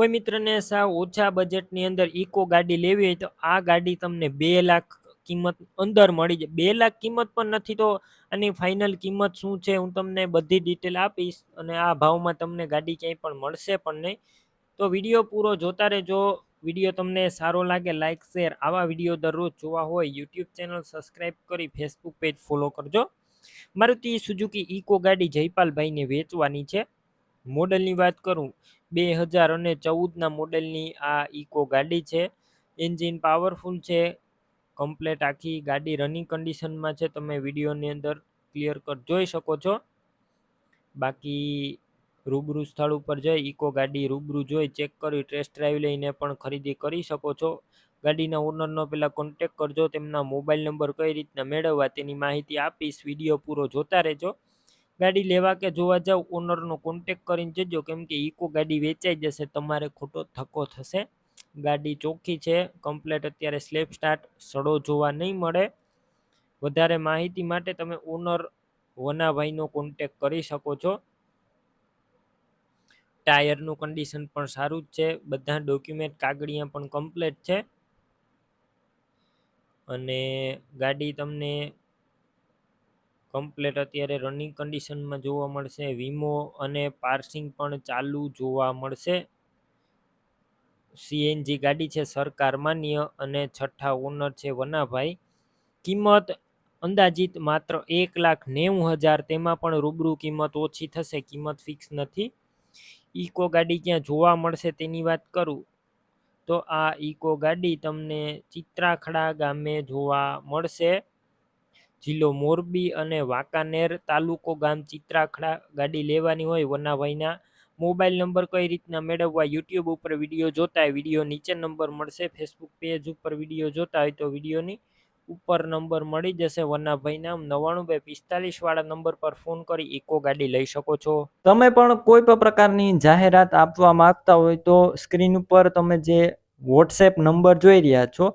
કોઈ મિત્રને સાવ ઓછા બજેટની અંદર ઇકો ગાડી લેવી હોય તો આ ગાડી તમને બે લાખ કિંમત અંદર મળી જાય. બે લાખ કિંમત પણ નથી તો આની ફાઇનલ કિંમત શું છે હું તમને બધી ડિટેલ આપીશ અને આ ભાવમાં તમને ગાડી ક્યાંય પણ મળશે પણ નહીં. તો વીડિયો પૂરો જોતા રહેજો. વીડિયો તમને સારો લાગે લાઇક શેર આવા વીડિયો દરરોજ જોવા હોય યુટ્યુબ ચેનલ સબસ્ક્રાઈબ કરી ફેસબુક પેજ ફોલો કરજો. મારુતિ સુઝુકી ઇકો ગાડી જયપાલભાઈને વેચવાની છે. મોડલની વાત કરું, બે હજાર અને ચૌદના મોડલની આ ઇકો ગાડી છે. એન્જિન પાવરફુલ છે. કમ્પ્લેટ આખી ગાડી રનિંગ કન્ડિશનમાં છે. તમે વિડીયોની અંદર ક્લિયર કટ જોઈ શકો છો. બાકી રૂબરૂ સ્થળ ઉપર જઈ, ઇકો ગાડી રૂબરૂ જોઈ, ચેક કરી, ટેસ્ટ ડ્રાઈવ લઈને પણ ખરીદી કરી શકો છો. ગાડીના ઓનરનો પહેલાં કોન્ટેક કરજો, તેમના મોબાઈલ નંબર કઈ રીતના મેળવવા તેની માહિતી આપીશ. વીડિયો પૂરો જોતા રહેજો. ગાડી લેવા કે જોવા જાવ ઓનરનો કોન્ટેક કરીને જજો કેમ કે ઇકો ગાડી વેચાઈ જશે, તમારે ખોટો ધક્કો થશે. ગાડી ચોખ્ખી છે કમ્પ્લેટ અત્યારે સ્લેપ સ્ટાર્ટ સડો જોવા નહીં મળે. વધારે માહિતી માટે તમે ઓનર વનાભાઈનો કોન્ટેક કરી શકો છો. ટાયરનું કન્ડિશન પણ સારું જ છે, બધા ડોક્યુમેન્ટ કાગળિયા પણ કમ્પ્લેટ છે. અને ગાડી તમને કમ્પ્લેટ અત્યારે રનિંગ કન્ડિશનમાં જોવા મળશે. વીમો અને પાર્સિંગ પણ ચાલુ જોવા મળશે. સીએનજી ગાડી છે સરકાર માન્ય અને છઠ્ઠા ઓનર છે વનાભાઈ. કિંમત અંદાજિત માત્ર એક લાખ નેવું હજાર તેમાં પણ રૂબરૂ કિંમત ઓછી થશે. કિંમત ફિક્સ નથી. ઇકો ગાડી ક્યાં જોવા મળશે તેની વાત કરું. તો આ ઇકો ગાડી તમને ચિત્રાખડા ગામે જોવા મળશે. જિલ્લો મોરબી અને વાંકાનેર તાલુકો ગામ ચિત્રાખડા ગાડી લેવાની હોય વનાભાઈના મોબાઈલ નંબર કઈ રીતના મેળવવા યુટ્યુબ ઉપર વીડિયો જોતા હોય વીડિયો નીચે નંબર મળશે. ફેસબુક પેજ ઉપર વીડિયો જોતા હોય તો વિડીયોની ઉપર નંબર મળી જશે. વનાભાઈના નવ્વાણું બે પિસ્તાલીસ વાળા નંબર પર ફોન કરી ઇકો ગાડી લઈ શકો છો. તમે પણ કોઈ પણ પ્રકારની જાહેરાત આપવા માંગતા હોય તો સ્ક્રીન ઉપર તમે જે વોટ્સએપ નંબર જોઈ રહ્યા છો